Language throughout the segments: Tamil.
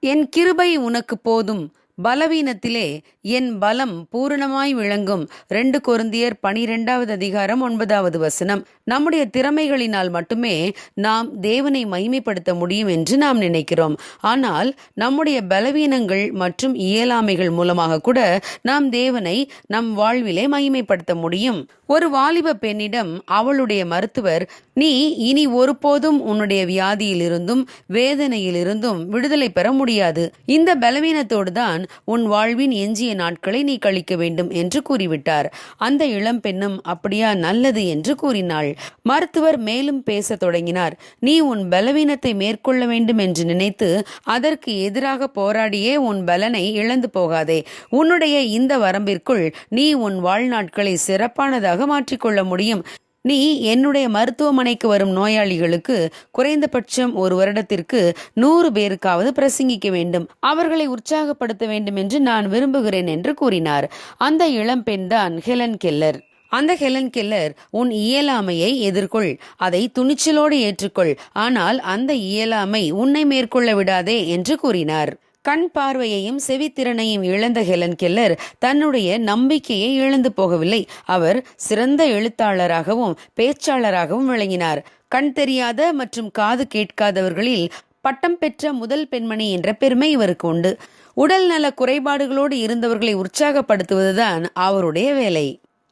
என் கிருபை உனக்கு போதும். பலவீனத்திலே என் பலம் பூரணமாய் விளங்கும். ரெண்டு கொருந்தியர் பனிரெண்டாவது அதிகாரம் ஒன்பதாவது வசனம். நம்முடைய திறமைகளினால் மட்டுமே நாம் தேவனை மைமைப்படுத்த முடியும் என்று நாம் நினைக்கிறோம். ஆனால் நம்முடைய பலவீனங்கள் மற்றும் இயலாமைகள் மூலமாக கூட நாம் தேவனை நம் வாழ்விலே மகிமைப்படுத்த முடியும். ஒரு வாலிப பெண்ணிடம் அவளுடைய மருத்துவர் நீ இனி ஒருபோதும் உன்னுடைய வியாதியிலிருந்தும் வேதனையிலிருந்தும் விடுதலை பெற முடியாது. இந்த பலவீனத்தோடு தான் உன் வாழ்வின் எஞ்சிய நாட்களை நீ கழிக்க வேண்டும் என்று கூறிவிட்டார். அந்த இளம் பெண்ணும் அப்படியா நல்லது என்று கூறினாள். மருத்துவர் மேலும் பேசத் தொடங்கினார். நீ உன் பலவீனத்தை மேற்கொள்ள வேண்டும் என்று நினைத்து அதற்கு எதிராக போராடியே உன் பலனை இழந்து போகாதே. உன்னுடைய இந்த வரம்பிற்குள் நீ உன் வாழ்நாட்களை சிறப்பானதாக மாற்றிக்கொள்ள முடியும். நீ என்னுடைய மருத்துவமனைக்கு வரும் நோயாளிகளுக்கு குறைந்தபட்சம் ஒரு வருடத்திற்கு நூறு பேருக்காவது பிரசங்கிக்க வேண்டும். அவர்களை உற்சாகப்படுத்த வேண்டும் என்று நான் விரும்புகிறேன் என்று கூறினார். அந்த இளம்பெண் தான் ஹெலன் கெல்லர். அந்த ஹெலன் கெல்லர் உன் இயலாமையை எதிர்கொள். அதை துணிச்சலோடு ஏற்றுக்கொள். ஆனால் அந்த இயலாமை உன்னை மேற்கொள்ள விடாதே என்று கூறினார். கண் பார்வையையும் செவித்திறனையும் இழந்த ஹெலன் கெல்லர் தன்னுடைய நம்பிக்கையை இழந்து போகவில்லை. அவர் சிறந்த எழுத்தாளராகவும் பேச்சாளராகவும் விளங்கினார். கண் தெரியாத மற்றும் காது கேட்காதவர்களில் பட்டம் பெற்ற முதல் பெண்மணி என்ற பெருமை இவருக்கு உண்டு. உடல் நல குறைபாடுகளோடு இருந்தவர்களை உற்சாகப்படுத்துவதுதான் அவருடைய வேலை.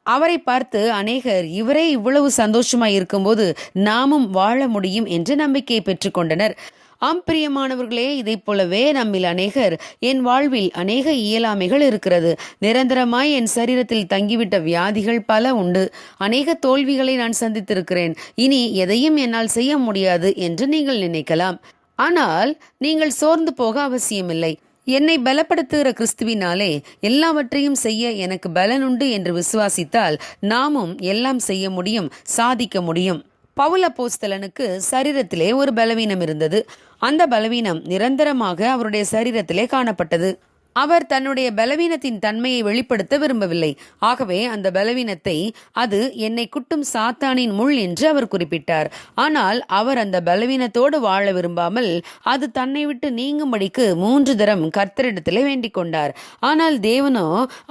அவரை பார்த்து அநேகர் இவரே இவ்வளவு சந்தோஷமாய் இருக்கும்போது நாமும் வாழ முடியும் என்று நம்பிக்கை பெற்றுக்கொண்டனர் ஆம் பிரியமானவர்களே இதைப் போலவே நம்மில் அநேகர் என் வாழ்வில் அநேக இயலாமைகள் இருக்கிறது. நிரந்தரமாய் என் சரீரத்தில் தங்கிவிட்ட வியாதிகள் பல உண்டு. அநேக தோல்விகளை நான் சந்தித்திருக்கிறேன். இனி எதையும் என்னால் செய்ய முடியாது என்று நீங்கள் நினைக்கலாம். ஆனால் நீங்கள் சோர்ந்து போக அவசியமில்லை. என்னை பலப்படுத்துகிற கிறிஸ்துவினாலே எல்லாவற்றையும் செய்ய எனக்கு பலனுண்டு என்று விசுவாசித்தால் நாமும் எல்லாம் செய்ய முடியும் சாதிக்க முடியும். பவுல போஸ்தலனுக்கு சரீரத்திலே ஒரு பலவீனம் இருந்தது. அந்த பலவீனம் நிரந்தரமாக அவருடைய சரீரத்திலே காணப்பட்டது. அவர் தன்னுடைய பலவீனத்தின் தன்மையை வெளிப்படுத்த விரும்பவில்லை. ஆகவே அந்த பலவீனத்தை அது என்னை குட்டும் சாத்தானின் முள் என்று அவர் குறிப்பிட்டார். ஆனால் அவர் அந்த பலவீனத்தோடு வாழ விரும்பாமல் அது தன்னை விட்டு நீங்கும்படிக்கு மூன்று தரம் கர்த்தரிடத்திலே வேண்டிக் கொண்டார். ஆனால் தேவனோ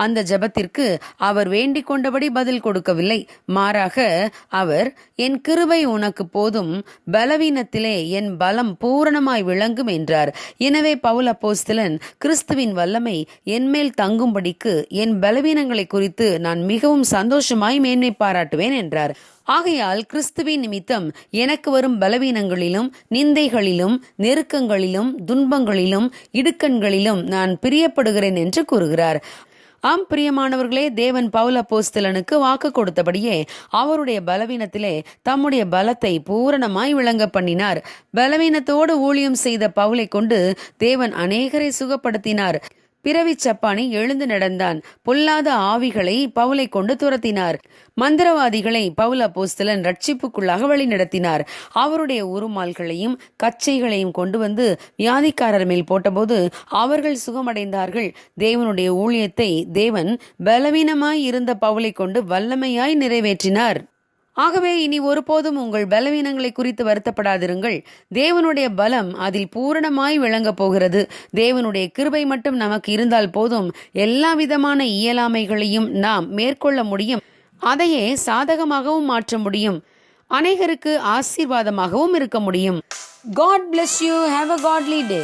அந்த ஜெபத்திற்கு அவர் வேண்டிக் கொண்டபடி பதில் கொடுக்கவில்லை. மாறாக அவர் என் கிருபை உனக்கு போதும் பலவீனத்திலே என் பலம் பூரணமாய் விளங்கும் என்றார். எனவே பவுல் அப்போஸ்தலன் கிறிஸ்துவின் வல்லமை என்மேல் தங்கும்படிக்கு என் பலவீனங்களை குறித்து நான் மிகவும் சந்தோஷமாய் மேன்மை பாராட்டுவேன் என்றார். ஆகையால் கிறிஸ்துவின் நிமித்தம் எனக்கு வரும் பலவீனங்களிலும் நிந்தைகளிலும் நெருக்கங்களிலும் துன்பங்களிலும் இடுக்கண்களிலும் நான் பிரியப்படுகிறேன் என்று கூறுகிறார். ஆம் பிரியமானவர்களே தேவன் பவுல போஸ்தலனுக்கு வாக்கு கொடுத்தபடியே அவருடைய பலவீனத்திலே தம்முடைய பலத்தை பூரணமாய் விளங்க பண்ணினார். பலவீனத்தோடு ஊழியம் செய்த பவுலை கொண்டு தேவன் அநேகரை சுகப்படுத்தினார். பிறவி சப்பானி எழுந்து நடந்தான். பொல்லாத ஆவிகளை பவுலை கொண்டு துரத்தினார். மந்திரவாதிகளை பவுல போஸ்தலன் ரட்சிப்புக்குள்ளாக வழிநடத்தினார் அவருடைய உருமால்களையும் கச்சைகளையும் கொண்டு வந்து வியாதிக்காரர் மேல் போட்டபோது அவர்கள் சுகமடைந்தார்கள். தேவனுடைய ஊழியத்தை தேவன் பலவீனமாய் இருந்த பவுலை கொண்டு வல்லமையாய் நிறைவேற்றினார். ஆகவே இனி ஒருபோதும் உங்கள் பலவீனங்களை குறித்து வருத்தப்படாதிருங்கள். தேவனுடைய பலம் அதில் பூரணமாய் விளங்கப் போகிறது. தேவனுடைய கிருபை மட்டும் நமக்கு இருந்தால் போதும். எல்லா விதமான இயலாமைகளையும் நாம் மேற்கொள்ள முடியும். அதையே சாதகமாகவும் மாற்ற முடியும். அநேகருக்கு ஆசீர்வாதமாகவும் இருக்க முடியும். God bless you have a godly day